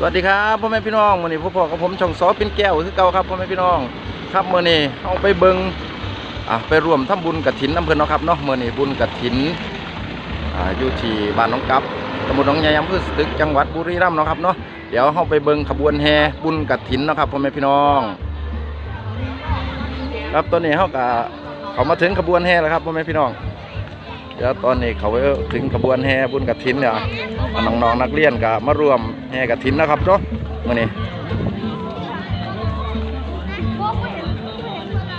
สวัสดีครับพ่อแม่พี่น้องมื้อนี้พวกพ่อกับผมช่องซอเป็นแก้วคือเก่าครับพ่อแม่พี่น้อง ครับมื้อนี้เอาไปเบิงอะไปร่วมทำบุญกฐินน้ำเพิ่นเนาะครับเนาะมื้อนี้บุญกฐินอ่าอยู่ที่บ้านน้องกับตำบลหนองใหญ่อำเภอสตึกจังหวัดบุรีรัมย์เนาะครับเนาะเดี๋ยวเฮาไปเบิงขบวนแห่บุญกฐินเนาะครับพ่อแม่พี่น้อง ครับตอนนี้เฮาก็เขามาถึงขบวนแห่แล้วครับพ่อแม่พี่น้องเดี๋ยวตอนนี้เขาถึงขบวนแห่บุญกฐินเนี่ยน้องๆนักเรียนก็มาร่วม แห่กฐินนะครับเนาะมื้อนี้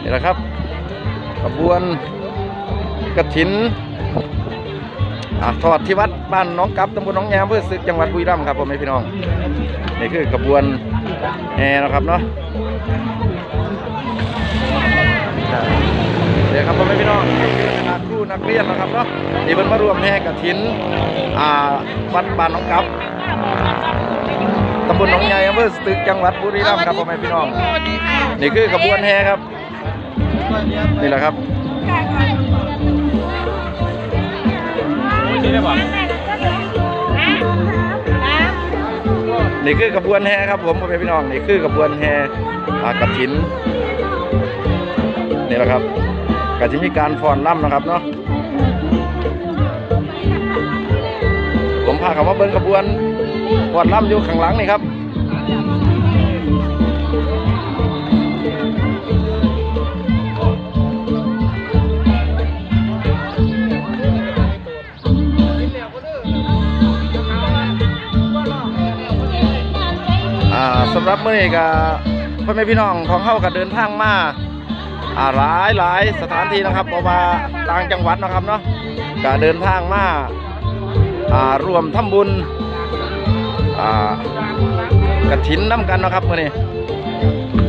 นี่แหละครับขบวนกฐินอะทอดที่วัดบ้านน้องกับตำบลหนองแยมเพื่อศึกจังหวัดบุรีรัมย์ครับพ่อแม่พี่น้องนี่คือขบวนแห่นะครับเนาะเดี๋ยวครับพ่อแม่พี่น้องคณะครูนักเรียนนะครับเนาะที่เพิ่นมารวมแห่กฐินอ่าวัดบ้านน้องกับำบลหนองใหญ่อำเภอศึกจังหวัดบุรีรัมย์ครับพ่อแม่พี่น้องสวัสดีค่ะนี่คือขบวนแห่ครับ นี่แหละครับนี่คือขบวนแห่ครับผมพ่อแม่พี่น้องนี่คือขบวนแห่อ่ากฐินนี่แหละครับก็จะมีการฟ้อนร่ำนะครับเนาะผมพาเขามาเบิ้งขบวน ฟ้อนร่ำอยู่ข้างหลังนี่ครับอ่าสำหรับเมื้อนี้ก็พ่อแม่พี่น้องของเฮาก็เดินทางมาอ่าหลายหลายสถานที่นะครับเพรามาต่างจังหวัดนะครับเนาะก็เดินทางมาอ่ารวมทำบุญ กระถินน้ำกันนะครับมื่อนี้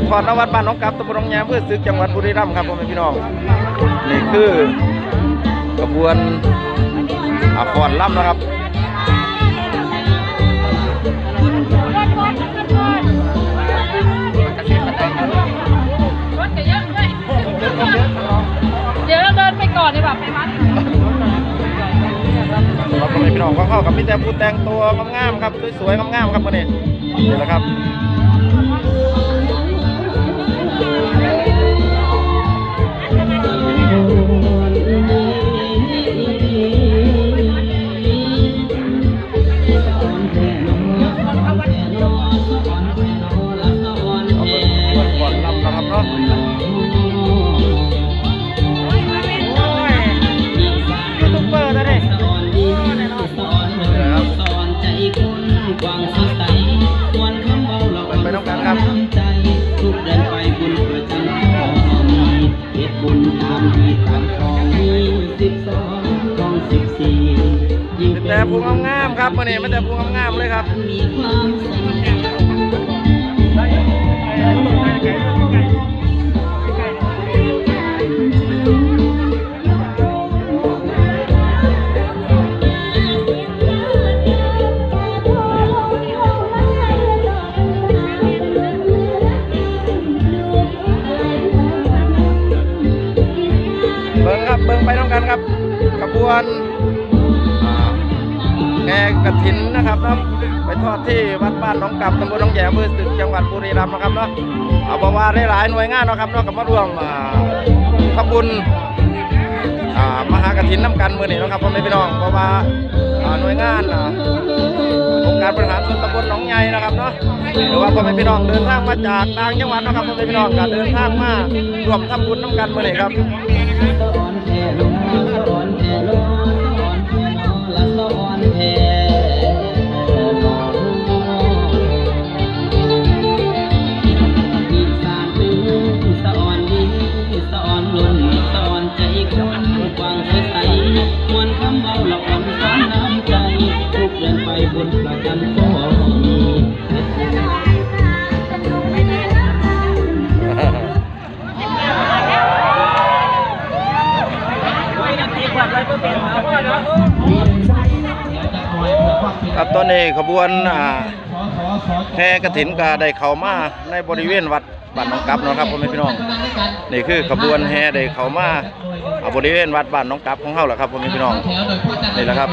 ขอดนวัดบ้านหน้องกับตำบลหนองแยมเพื่อซื้อจังหวัดบุรีรัมย์ครับพ่อแม่พี่น้องนี่คือกระบวนอ่าฟอนล่ำนะครับ เราก็ไม่พี่น้องเข้ากับพี่แต่ผู้แต่งตัวงามๆครับสวยๆงามๆครับวันนี้นี่แหละครับ แต่ภูงามๆครับวันนี้มันแต่ภูงามๆเลยครับเบิ้งครับเบิ้งไปต้องกันครับขบวน แห่กระถินนะครับเนาะไปทอดที่วัดบ้านหน้องกับตำบลหนองแยอำเภอตึกจังหวัดบุรีรัมย์นะครับเนาะเอาบอกว่าหลายๆหน่วยงานนะครับเนาะก็มาร่วมาทำบุญมหากฐินน้ำกันมือนี้นะครับพ่อแม่พี่น้องเพราวาอ่าหน่วยงานอ่าองค์การบริหารส่วนตำบลหนองใหญ่นะครับเนาะหรือว่าพ่อแม่พี่น้องเดินทางมาจากต่างจังหวัดนะครับพ่อแม่พี่น้องก็เดินทางมาร่วมทำบุญน้ำกันมือนี้ครับ ขบวนแห่กระถินก็ได้เข้ามาในบริเวณวัดบ้านหนองกับนะครับพ่อแม่พี่น้องนี่คือขบวนแห่ได้เข้ามาบริเวณวัดบ้านหนองกับของเฮาแหละครับพ่อแม่พี่น้องนี่แหละครับ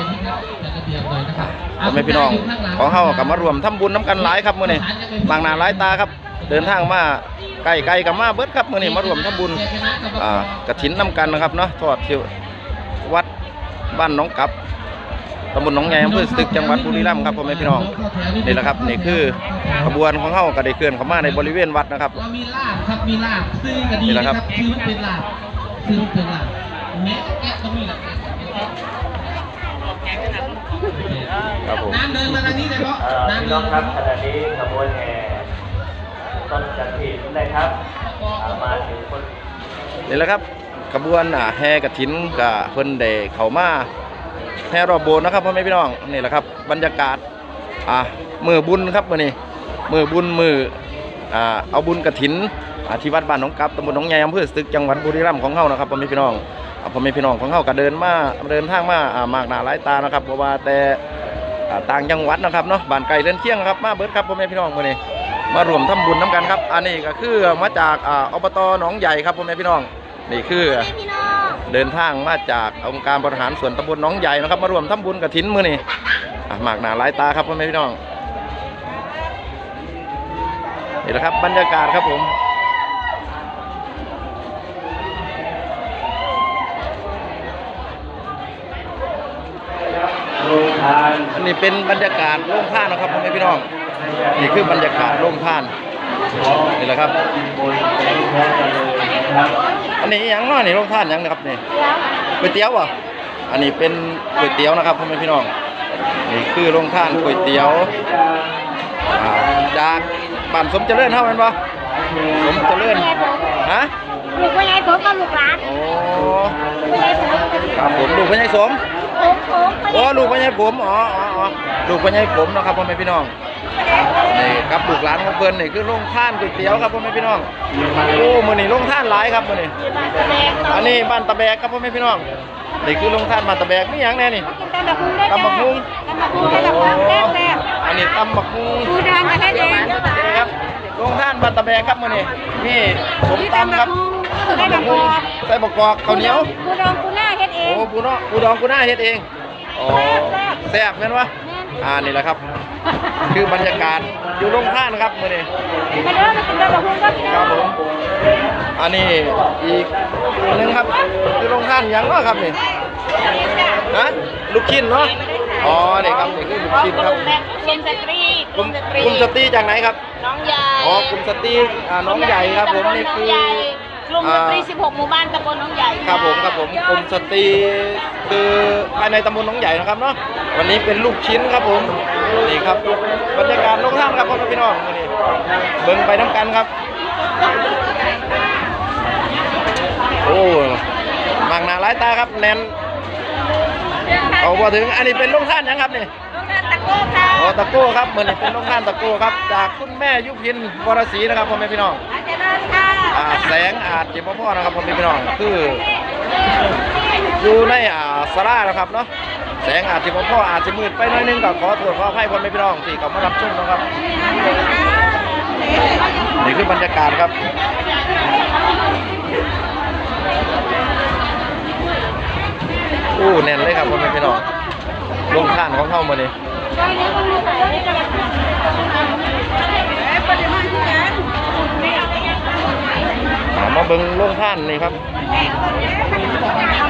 พ่อแม่พี่น้องของเฮากับมารวมทำบุญน้ำกันหลายครับมื้อนี้บางนาหลายตาครับ เดินทางมาไกลไกลกับมาเบิดครับมื้อนี้มารวมทำบุญอ่ากฐินน้ำกันนะครับเนาะทอดที่วัดบ้านน้องกับำบลหนองใหญ่อำเภอสตึกจังหวัดบุรีรัมย์ครับพ่อแม่พี่น้องนี่แหละครับนี่คือขบวนของเฮาก็ได้เคลื่อนเข้ามาในบริเวณวัดนะครับมีลาบครับมีลาบซื้อกันดีนะครับซื้อเป็นลาบซื้อเป็นลาบแม้แกะก็มีแหละครับผมน้ำเดินมาทางนี้เลยเพราะน้ำเดิน้องครับขณะนี้ขบวนแห่ต้นจันทีนะครับมาถึงคนนี่แหละครับขบวนอ่าแห่กฐินกับเพิ่นได้เข้ามา แห่รอบโบสถ์นะครับพ่อแม่พี่น้องนี่แหละครับบรรยากาศอ่ามือบุญครับมือนี้มือบุญมืออ่าเอาบุญกฐินอ่าที่วัดบ้านหนองกับตำบลหนองใหญ่อำเภอสตึกจังหวัดบุรีรัมย์ของเฮานะครับพ่อแม่พี่น้องพ่อแม่พี่น้องของเฮาก็เดินมาเดินทางมาอ่ามากหนาหลายตานะครับเพราะว่าแต่ต่างจังหวัดนะครับเนาะบ้านไกลเรือนเคียงครับมาเบิดครับพ่อแม่พี่น้องมือนี้มารวมทำบุญน้ำกันครับ อันนี้ก็คือมาจากอ่าอบตหนองใหญ่ครับพ่อแม่พี่น้อง นี่คือ เดินทางมาจากองค์การบริหารส่วนตำบลน้องใหญ่นะครับ มารวมทำบุญกับทิ้นมือนี่อะหมากหนาหลายตาครับพ่อแม่พี่น้องนี่แหละครับบรรยากาศครับผมโรงทานอันนี้เป็นบรรยากาศโล่งท่านนะครับพ่อแม่พี่น้องนี่คือบรรยากาศโล่งท่านนี่แหละครับ อมกันเลยนะครับอันนี้อหยังเน้อนี่โรงท่านหยังนะครับนี่ก๋วยเตี๋ยวอะอันนี้เป็นก๋วยเตี๋ยวนะครับพ่อแม่พี่น้องนี่คือโรงท่านก๋วยเตี๋ยวอ่าจากบ้านสมเจริญเท่านั้นปะสมเจริญฮะลูกว่าไงผมก็ลูกหลานโอ้ไม่ได้ผมครับผมลูกพญายสมผมผมโอ้ลูกพญายผมอ๋ออ๋ออ๋อลูกพญายผมนะครับพ่อแม่พี่น้อง นี่ครับลูกหลานของเพิ่นนี่คือโรงท่านก๋วยเตี๋ยวครับพ่อแม่พี่น้องโอ้มื้อนี้โรงท่านหลายครับมื้อนี้แดงอันนี้บ้านตะแบกครับพ่อแม่พี่น้องนี่คือโรงท่านบ้านตะแบกมีหยังแน่นี่กินตำบักหุ่งได้ตำบักหุ่งตำบักหุ่งได้ตำบักหุ่งแซ่บแซ่บอันนี้ตำบักหุ่งดูดองกันได้แดงนี่ครับโรงท่านบ้านตะแบกครับมื้อนี้นี่สมตำครับได้บักกอกใส่บักกอกข้าวเหนียวกูดองกูหน้าเฮ็ดเองโอ้ปูเนาะปูดองกูหน้าเฮ็ดเองโอ้แซ่บแม่นวะอ่านี่แหละครับ คือบรรยากาศ อยู่โรงท่านครับมื้อนี้มาเด้อมากินตำบักหุ่งก็พี่คน้รัอบงผมอันนี้อีกอันหนึงครับคือโรงท่านหยังเนาะครับนี่ฮะลูกชิ้นเนาะอ๋อนี่ครับนี่คือลูกชิ้นครับกลุ่มสตรีกลุ่มกลุ่มสตรีจากไหนครับน้องใหญ่อ๋อกลุ่มสตรีอ่าน้องใหญ่ครับผมนี่คือ กลุ่มสตรี 16 หมู่บ้านตำบลน้องใหญ่ครับผมครับผมกลุ่มสตรีคือภายในตำบลหนองใหญ่นะครับเนาะวันนี้เป็นลูกชิ้นครับผมนี่ครับบรรยากาศโรงท่านครับพ่อแม่พี่น้องวันนี้เบิ่งไปน้ำกันครับ โอ้มากหนาหลายตาครับแน่นเอาพอถึงอันนี้เป็นโรงท่านยังครับนี่น้องนันตะโก้ค่ะอ๋อตะโก้ครับเหมือนเป็นโรงท่านตะโก้ครับ จากคุณแม่ยุพินวรศรีนะครับพ่อแม่พี่น้องอาจารย์ค่ะ อ่าแสงอาจจะพ่อๆนะครับพ่อพี่น้องคืออยู่ในอ่าสลานะครับเนาะแสงอาจจะพ่อๆอาจจะมืดไปน่อยนึงก็ขอตรวจขอให้พ่อแม่พี่น้องที่เขามารับชมนะครับนี่คือบรรยากาศครับโอ้แน่นเลยครับพ่อแม่พี่น้องลงท่านของเข้ามานี่ มาเบิ่งลงท่านนี่ครับ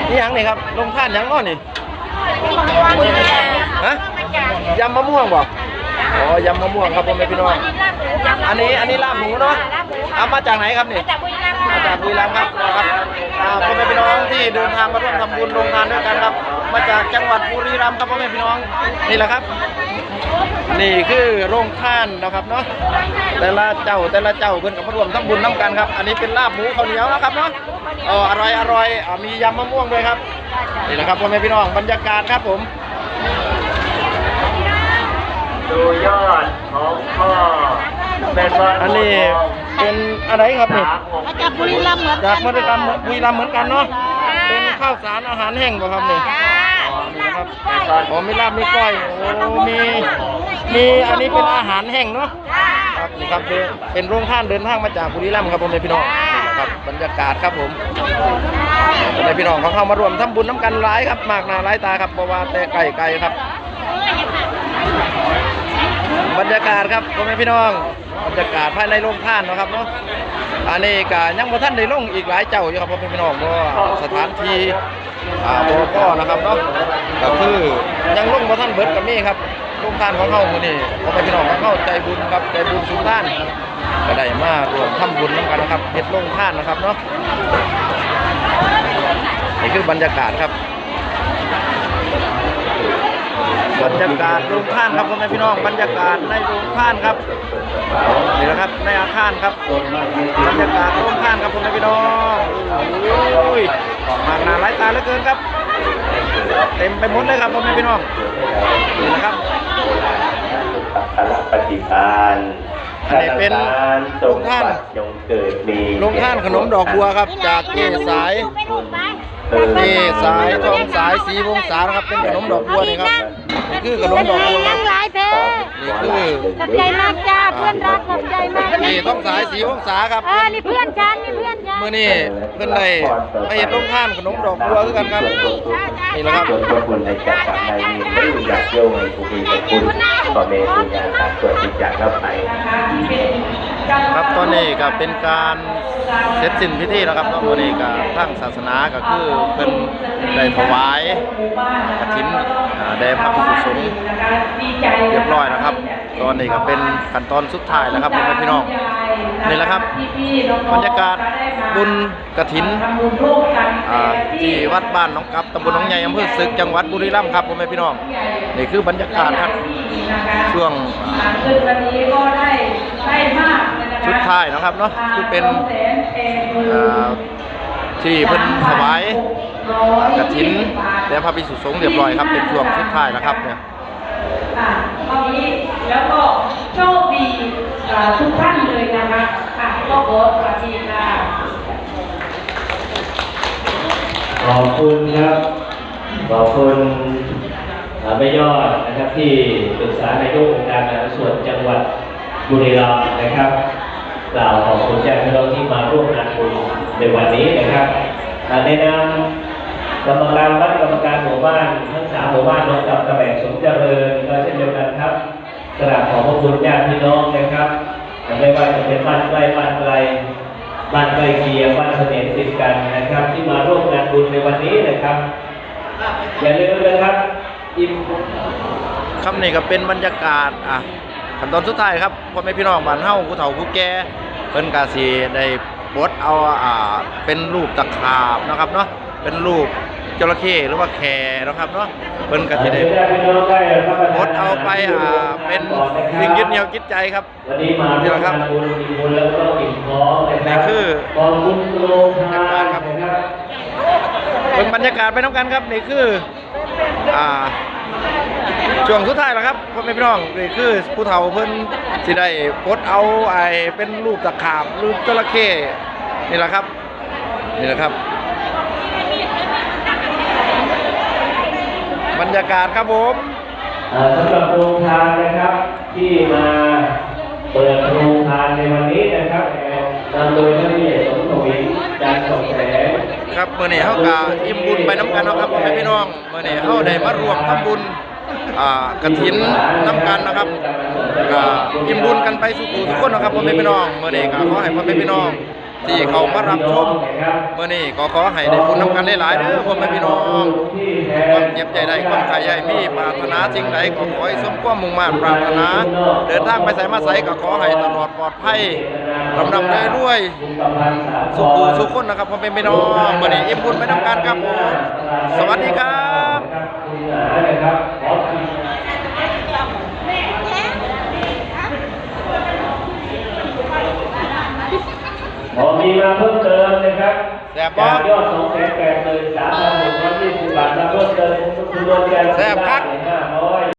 นี่หยังนี่ครับลงท่านหยังง้อนี่ฮะยำมะม่วงบ่อ๋อยำมะม่วงครับพ่อแม่พี่น้องอันนี้อันนี้ลาบหมูเนาะเอามาจากไหนครับนี่จากบุรีรัมย์มาจากบุรีรัมย์ครับนะครับอ่าพ่อแม่พี่น้องที่เดินทางมาร่วมทำบุญโรงทานด้วยกันครับ มาจากจังหวัดบุรีรัมย์ครับพ่อแม่พี่น้องนี่แหละครับ นี่คือโรงทานนะครับเนาะแต่ละเจ้าแต่ละเจ้าเพิ่นก็มาร่วมทำบุญน้ำกันครับ อันนี้เป็นลาบหมูข้าวเหนียวนะครับเนาะเอออร่อยอร่อยอ่ามียำมะม่วงด้วยครับนี่แหละครับพ่อแม่พี่น้องบรรยากาศครับผมดูยอดของพ่อเป็นวันอันนี้เป็นอะไรครับนี่สามหกมาจากบุรีรัมย์เหมือนจากบุรีรัมย์บุรีรัมย์เหมือนกันเนาะเป็นข้าวสารอาหารแห้งบ่ครับนี่จ้า นี่นะครับอ๋อมีลาบมีก้อยโอ้มีมีอันนี้เป็นอาหารแห้งเนาะครับนี่ครับเป็นเป็นโรงท่านเดินทางมาจากบุรีรัมย์ครับผมในพี่น้องนี่แหละครับบรรยากาศครับผมในพี่น้องของเขามารวมทำบุญน้ำกันหลายครับมากหนาหลายตาครับเพราะว่าแต่ไก่ไก่ครับากาศครับพ่อแม่พี่น้องบรรยากาศภายในโรงท่านเนาะครับเนาะอันนี้ก็ยังบ่ทันได้ลงอีกหลายเจ้าอยู่ครับพ่อแม่พี่น้องเพราะว่าสถานที่ อ่าโบกนะครับเนาะก็คือยังลงบ่ทันเบิร์ดกับมี่ครับโรงท่านของเขาคนนี้พ่อแม่พี่น้องของเฮาใจบุญครับใจบุญสุนท่านก็ได้มารวมทำบุญนำกันนะครับเฮ็ดลงท่านนะครับเนาะนี่คือบรรยากาศครับ บรรยากาศโรงท่านครับพ่อแม่พี่น้องบรรยากาศในโรงท่านครับนี่แหละครับในอาคารครับบรรยากาศโรงท่านครับพ่อแม่พี่น้องโอ้ยมากหนาหลายตาเหลือเกินครับ เต็มไปหมดเลยครับพ่อแม่พี่น้องนี่นะครับพระปฏิภาณอันนี้เป็นโรงท่านจงเกิดมีโรงท่านขนมดอกบัวครับ จากเกสายไม่รู้ไปเกสายทองสายสีวงศานะครับเป็นขนมดอกบัวนี่ครับนี่ คือขนมดอกบัวครับหลายเพนี่คือขอบใจมากจ้าเพื่อนรักขอบใจมากนี่ทองสายสีวงศาครับเออนี่เพื่อนฉันนี่เพื่อนฉันเมื่อนี้เพิ่นได้ไปเฮ็ดโรงทานขนมดอกบัวคือกันครับนี่แหละครับส่วนพระคุณในจักรในนี้ไม่รู้อยากโยงในภูมิพระคุณต่อเมตุญาณการตรวจจิตจากรับไปครับตอนนี้ก็เป็นการเสร็จสิ้นพิธีแล้วครับตอนนี้ก็ทางศาสนาก็คือเพิ่นได้ถวายกฐินอ่าแด่พระภิกษุสงฆ์เรียบร้อยนะครับ ตอนนี้ก็เป็นขั้นตอนสุดท้ายแล้วครับพี่น้อง นี่แหละครับบรรยากาศบุญกฐินอ่าที่วัดบ้านหนองกับตำบลหนองใหญ่อำเภอศึกจังหวัดบุรีรัมย์ครับพ่อแม่พี่น้องนี่คือบรรยากาศครับช่วงอ่าซึ่งวันนี้ก็ได้ได้มากเลยนะคะชุดท้ายนะครับเนาะคือเป็นเอ่อที่เพิ่นถวายกฐินและพระภิกษุสงฆ์เรียบร้อยครับเป็นช่วงสุดท้ายแล้วครับเนี่ย ค่ะตอนนี้แล้วก็โชคดีทุกท่านเลยนะคะค่ะก็ขอสวัสดีค่ะขอบคุณครับ ขอบคุณอ่าแม่ยอดนะครับที่ปรึกษานายกองค์การบริหารส่วนจังหวัดบุรีรัมย์นะครับกล่าวขอบคุณญาติพี่น้องที่มาร่วมงานบุญในวันนี้นะครับอ่าในนาม กรรมการวัดกรรมการหมู่บ้านทั้งสามหมู่บ้านนองกับตะแบกสมเจริญก็เช่นเดียวกันครับกราบขอบพระคุณญาติพี่น้องนะครับไม่ว่าจะเป็นบ้านใกล้บ้านไกลบ้านใกล้เคียงบ้านเสน่ห์ติดกันนะครับ ที่มาร่วมงานบุญในวันนี้นะครับ อย่าลืมนะครับอิ่มครับนี่ก็เป็นบรรยากาศอะขั้นตอนสุดท้ายครับพ่อแม่พี่น้องบ้านเฮาผู้เฒ่าผู้แก่เพิ่นก็สิได้บดเอาอ่าเป็นรูปตะขาบนะครับเนาะเป็นรูป จระเข้หรือว่าแคนะครับเนาะเพิ่นก็สิได้ญาติพี่น้องได้รับประทนบดเอาไปอ่าเป็นสิ่งยึดเหนี่ยวจิตใจครับวันนี้มานี่ร่วแหมละครังาบนบุญอิ่มบุญแล้วก็อิ่มท้องนะครันี่คือขอบคุณโรงทานครับนะครับเบิ่งบรรยากาศไปน้ำกันครับนี่คืออ่าช่วงสุดท้ายแล้วครับพ่อแม่พี่น้องนี่คือผู้เฒ่าเพิ่นสิได้กดเอาไอ้เป็นรูปตะขาบรูปจระเข้นี่แหละครับนี่แหละครับ บรรยากาศครับผมอ่าสำหรับโรงทานนะครับที่มาเปิดโรงทานในวันนี้นะครับนำโดยท่านผู้ใหญ่สมทวินจานสองแสงครับมื้อนี้เฮาก็อิ่มบุญไปน้ำกันเนาะครับพ่อแม่พี่น้องมื้อนี้เฮาได้มาร่วมทำบุญอ่ากฐินน้ำกันนะครับก็อิ่มบุญกันไปสู่ผู้ทุกคนนะครับพ่อแม่พี่น้องมื้อนี้ก็ขอให้พ่อแม่พี่น้อง ที่เขามารับชมมื้อนี้ก็ขอให้ได้บุญน้ำกันหลายๆเด้อพ่อแม่พี่น้องความเจ็บใจใดความขายใหญ่มีปรารถนาสิ่งใดก็ขอให้สมความมุ่งมั่นปรารถนา เดินทางไปไสมาไสก็ขอให้ตลอดปลอดภัยลำดำได้ด้วยสุขูสุขคนนะครับพ่อแม่พี่น้องมื้อนี้อิ่มบุญไปน้ำกันครับผมสวัสดีครับ ขอมีมาเพิ่มเติมนะครับแซ่บบ่จากยอดสองแสนแปดหมื่นสามพันหนึ่งร้อยยี่สิบบาทมาเพิ่มเติมคุณรวมกันแซ่บครับ ห้าร้อย